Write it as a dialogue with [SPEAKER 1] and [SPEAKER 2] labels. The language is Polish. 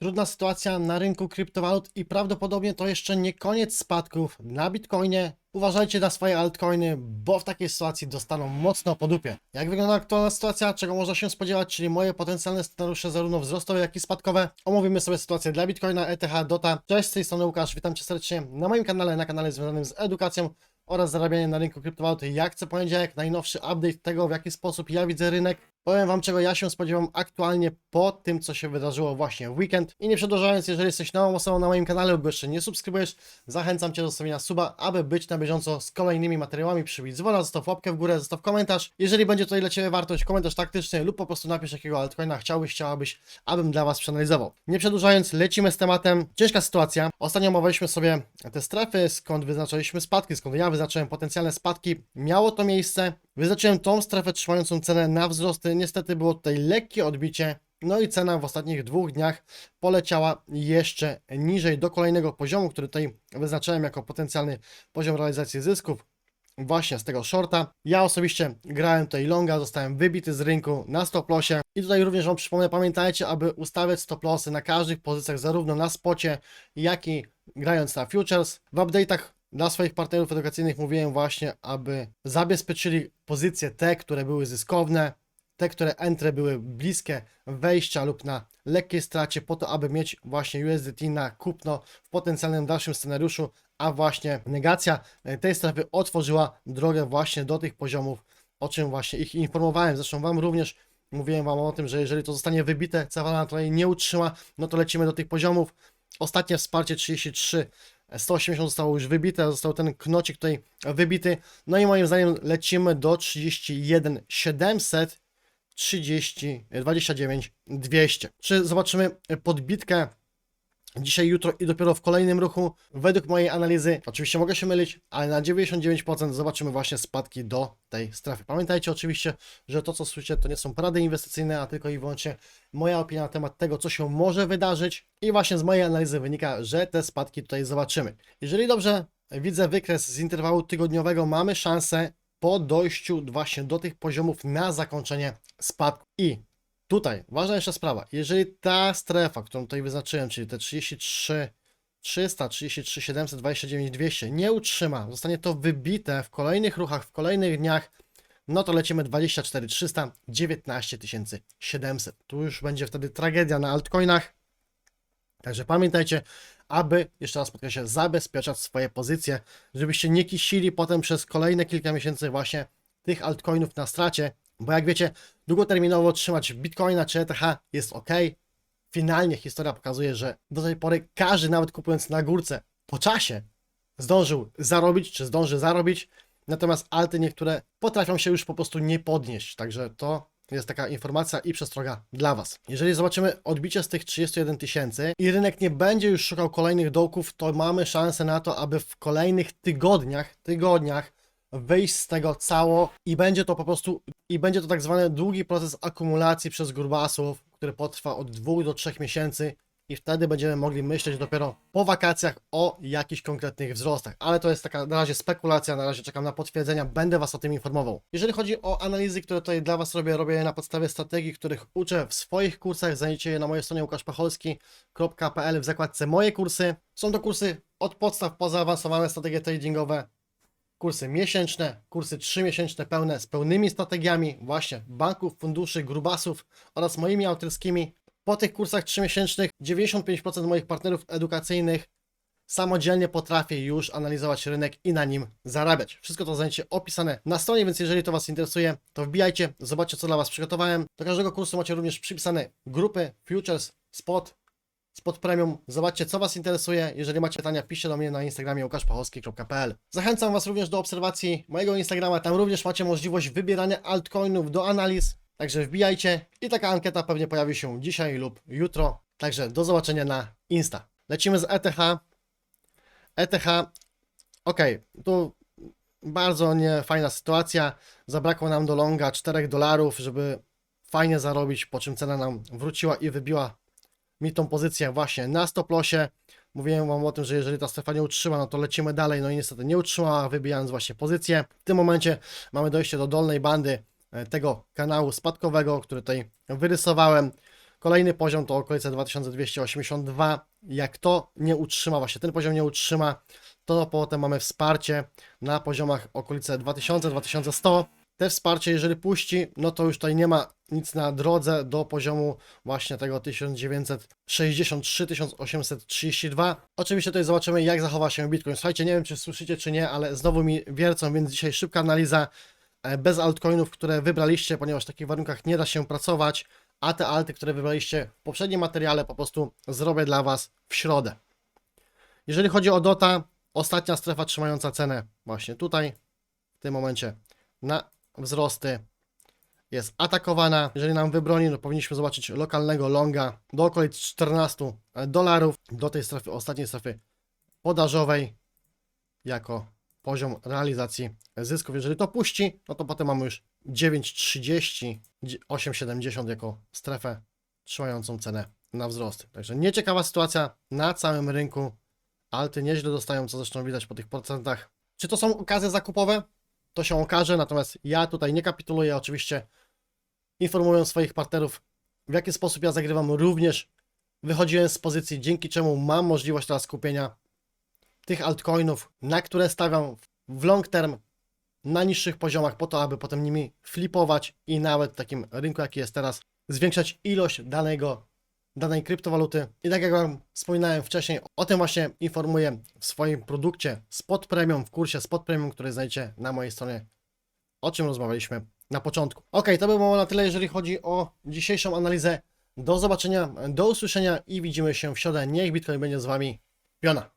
[SPEAKER 1] Trudna sytuacja na rynku kryptowalut i prawdopodobnie to jeszcze nie koniec spadków na Bitcoinie. Uważajcie na swoje altcoiny, bo w takiej sytuacji dostaną mocno po dupie. Jak wygląda aktualna sytuacja, czego można się spodziewać, czyli moje potencjalne scenariusze zarówno wzrostowe, jak i spadkowe. Omówimy sobie sytuację dla Bitcoina, ETH, DOTA. Cześć, z tej strony Łukasz, witam Cię serdecznie na moim kanale, na kanale związanym z edukacją oraz zarabianiem na rynku kryptowaluty. Jak co poniedziałek, najnowszy update tego, w jaki sposób ja widzę rynek. Powiem Wam, czego ja się spodziewam aktualnie po tym, co się wydarzyło właśnie w weekend. I nie przedłużając, jeżeli jesteś nową osobą na moim kanale lub jeszcze nie subskrybujesz, zachęcam Cię do zostawienia suba, aby być na bieżąco z kolejnymi materiałami. Przybić dzwona, zostaw łapkę w górę, zostaw komentarz. Jeżeli będzie to dla Ciebie wartość, komentarz taktyczny lub po prostu napisz jakiego altcoina chciałbyś, chciałabyś, abym dla Was przeanalizował. Nie przedłużając, lecimy z tematem. Ciężka sytuacja. Ostatnio omawialiśmy sobie te strefy, skąd wyznaczaliśmy spadki, skąd ja wyznaczyłem potencjalne spadki. Miało to miejsce. Wyznaczyłem tą strefę trzymającą cenę na wzrosty. Niestety było tutaj lekkie odbicie. No i cena w ostatnich dwóch dniach poleciała jeszcze niżej do kolejnego poziomu, który tutaj wyznaczałem jako potencjalny poziom realizacji zysków właśnie z tego shorta. Ja osobiście grałem tutaj longa, zostałem wybity z rynku na stop lossie i tutaj również Wam przypomnę, pamiętajcie, aby ustawiać stop lossy na każdych pozycjach, zarówno na spocie, jak i grając na futures. W update'ach dla swoich partnerów edukacyjnych mówiłem właśnie, aby zabezpieczyli pozycje te, które były zyskowne, te, które entry były bliskie wejścia lub na lekkiej stracie, po to, aby mieć właśnie USDT na kupno w potencjalnym dalszym scenariuszu, a właśnie negacja e, tej strefy otworzyła drogę właśnie do tych poziomów, o czym właśnie ich informowałem. Zresztą Wam również mówiłem Wam o tym, że jeżeli to zostanie wybite, cała tutaj nie utrzyma, no to lecimy do tych poziomów. Ostatnie wsparcie 33 180 zostało już wybite, został ten knocik tutaj wybity. No i moim zdaniem lecimy do 31 700 30, 29, 200. Czy zobaczymy podbitkę dzisiaj, jutro i dopiero w kolejnym ruchu? Według mojej analizy, oczywiście mogę się mylić, ale na 99% zobaczymy właśnie spadki do tej strefy. Pamiętajcie oczywiście, że to co słyszycie to nie są porady inwestycyjne, a tylko i wyłącznie moja opinia na temat tego, co się może wydarzyć i właśnie z mojej analizy wynika, że te spadki tutaj zobaczymy. Jeżeli dobrze widzę wykres z interwału tygodniowego, mamy szansę po dojściu właśnie do tych poziomów na zakończenie spadku. I tutaj ważna jeszcze sprawa, jeżeli ta strefa, którą tutaj wyznaczyłem, czyli te 33 300, 33 729 200 nie utrzyma, zostanie to wybite w kolejnych ruchach, w kolejnych dniach, no to lecimy 24 300, 19 700. Tu już będzie wtedy tragedia na altcoinach. Także pamiętajcie, aby, jeszcze raz podkreślę, zabezpieczać swoje pozycje, żebyście nie kisili potem przez kolejne kilka miesięcy właśnie tych altcoinów na stracie, bo jak wiecie, długoterminowo trzymać Bitcoina czy ETH jest ok. Finalnie historia pokazuje, że do tej pory każdy, nawet kupując na górce po czasie, zdążył zarobić, czy zdąży zarobić, natomiast alty niektóre potrafią się już po prostu nie podnieść, także to jest taka informacja i przestroga dla Was. Jeżeli zobaczymy odbicie z tych 31 tysięcy i rynek nie będzie już szukał kolejnych dołków, to mamy szansę na to, aby w kolejnych tygodniach, tygodniach wyjść z tego cało i będzie to po prostu, i będzie to tak zwany długi proces akumulacji przez grubasów, który potrwa od 2 do 3 miesięcy i wtedy będziemy mogli myśleć dopiero po wakacjach o jakichś konkretnych wzrostach. Ale to jest taka na razie spekulacja, na razie czekam na potwierdzenia, będę Was o tym informował. Jeżeli chodzi o analizy, które tutaj dla Was robię, robię je na podstawie strategii, których uczę w swoich kursach. Znajdziecie je na mojej stronie łukaszpacholski.pl w zakładce Moje kursy. Są to kursy od podstaw po zaawansowane strategie tradingowe, kursy miesięczne, kursy trzymiesięczne pełne z pełnymi strategiami właśnie banków, funduszy, grubasów oraz moimi autorskimi. Po tych kursach trzymiesięcznych 95% moich partnerów edukacyjnych samodzielnie potrafię już analizować rynek i na nim zarabiać. Wszystko to znajdziecie opisane na stronie, więc jeżeli to Was interesuje, to wbijajcie, zobaczcie co dla Was przygotowałem. Do każdego kursu macie również przypisane grupy, futures, spot, spod premium. Zobaczcie, co Was interesuje. Jeżeli macie pytania, piszcie do mnie na Instagramie łukaszpachowski.pl. Zachęcam Was również do obserwacji mojego Instagrama. Tam również macie możliwość wybierania altcoinów do analiz. Także wbijajcie i taka ankieta pewnie pojawi się dzisiaj lub jutro. Także do zobaczenia na Insta. Lecimy z ETH. ETH, ok, tu bardzo niefajna sytuacja. Zabrakło nam do longa 4 dolarów, żeby fajnie zarobić, po czym cena nam wróciła i wybiła mi tą pozycję właśnie na stop lossie. Mówiłem Wam o tym, że jeżeli ta strefa nie utrzyma, no to lecimy dalej, no i niestety nie utrzymała, wybijając właśnie pozycję. W tym momencie mamy dojście do dolnej bandy e, tego kanału spadkowego, który tutaj wyrysowałem. Kolejny poziom to okolice 2282. Jak to nie utrzyma, właśnie ten poziom nie utrzyma, to potem mamy wsparcie na poziomach okolice 2000-2100. Te wsparcie, jeżeli puści, no to już tutaj nie ma nic na drodze do poziomu właśnie tego 1963-1832. Oczywiście tutaj zobaczymy, jak zachowa się Bitcoin. Słuchajcie, nie wiem, czy słyszycie, czy nie, ale znowu mi wiercą, więc dzisiaj szybka analiza e, bez altcoinów, które wybraliście, ponieważ w takich warunkach nie da się pracować, a te alty, które wybraliście w poprzednim materiale, po prostu zrobię dla Was w środę. Jeżeli chodzi o DOTA, ostatnia strefa trzymająca cenę właśnie tutaj, w tym momencie na wzrosty jest atakowana. Jeżeli nam wybroni, to powinniśmy zobaczyć lokalnego longa do okolic 14 dolarów, do tej strefy, ostatniej strefy podażowej, jako poziom realizacji zysków. Jeżeli to puści, no to potem mamy już 9,30, 8,70 jako strefę trzymającą cenę na wzrost. Także nieciekawa sytuacja na całym rynku. Alty nieźle dostają, co zresztą widać po tych procentach. Czy to są okazje zakupowe? To się okaże, natomiast ja tutaj nie kapituluję, oczywiście informując swoich partnerów, w jaki sposób ja zagrywam również. Wychodziłem z pozycji, dzięki czemu mam możliwość teraz kupienia tych altcoinów, na które stawiam w long term na niższych poziomach, po to, aby potem nimi flipować i nawet w takim rynku, jaki jest teraz, zwiększać ilość danego, danej kryptowaluty. I tak jak Wam wspominałem wcześniej, o tym właśnie informuję w swoim produkcie Spot Premium, w kursie Spot Premium, który znajdziecie na mojej stronie, o czym rozmawialiśmy na początku. Ok, to by było na tyle, jeżeli chodzi o dzisiejszą analizę. Do zobaczenia, do usłyszenia i widzimy się w środę. Niech Bitcoin będzie z Wami. Piona.